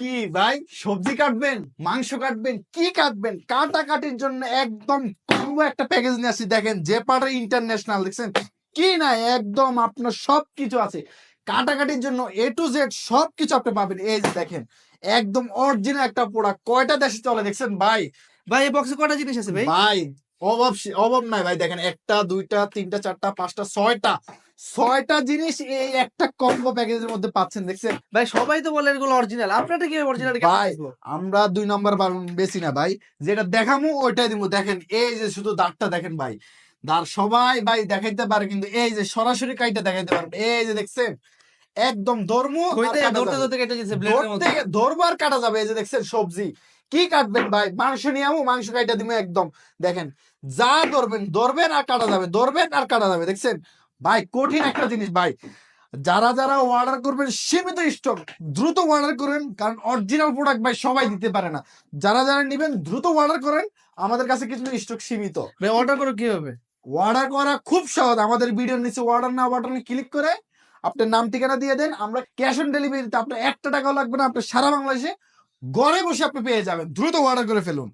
কি ভাই? সবজি কাটবেন? মাংস কাটবেন? কি কাটবেন? কাটাকাটির জন্য একদম কম্বো একটা প্যাকেজ নিয়ে আসছি। দেখেন যে পাটার ইন্টারন্যাশনাল দেখছেন? কি না একদম আপনার সবকিছু আছে। কাটাকাটির জন্য এ টু জেড সবকিছু আপনি পাবেন। এই যে দেখেন একদম অরিজিনাল একটা প্রোডাক্ট কয়টা দেশে চলে দেখছেন? ভাই? ভাই এই বক্সে কয়টা জিনিস আছে ভাই? ভাই অভাব অভাব নাই ভাই। দেখেন একটা দুইটা তিনটা চারটা পাঁচটা ছয়টা। ছয়টা জিনিস এই একটা কম্বো প্যাকেজের মধ্যে পাচ্ছেন দেখছেন? ভাই সবাই তো বলে এগুলো অরিজিনাল আপনারটা কি অরিজিনাল ভাই, আমরা দুই নাম্বার বেশি না ভাই। যেটা দেখামু ওইটাই দিব দেখেন এই যে শুধু দাগটা দেখেন ভাই। দাঁড় সবাই ভাই দেখাইতে পারে কিন্তু এই যে সরাসরি কাইটা দেখাইতে পারবেন এই যে দেখছেন একদম ধর্ম ধরবো আর কাটা যাবে। এই যে দেখছেন সবজি। কি কাটবেন ভাই? মাংস নিয়ে আমু মাংস কাইটা দিব একদম। দেখেন যা ধরবেন ধরবেন আর কাটা যাবে ধরবেন আর কাটা যাবে দেখছেন? ভাই কঠিন একটা জিনিস ভাই। যারা যারা অর্ডার করবেন সীমিত স্টক দ্রুত অর্ডার করেন কারণ অরিজিনাল প্রোডাক্ট ভাই সবাই দিতে পারে না। যারা যারা নেবেন দ্রুত অর্ডার করেন আমাদের কাছে কিছু স্টক সীমিত। ভাই অর্ডার করে কি হবে অর্ডার করা খুব সহজ। আমাদের ভিডিওর নিচে অর্ডার না বাটনে ক্লিক করে আপনার নাম ঠিকানা দিয়ে দেন আমরা ক্যাশ অন ডেলিভারিতে আপনার একটা টাকাও লাগবে না আপনি সারা বাংলাদেশে ঘরে বসে আপনি পেয়ে যাবেন। দ্রুত অর্ডার করে ফেলুন।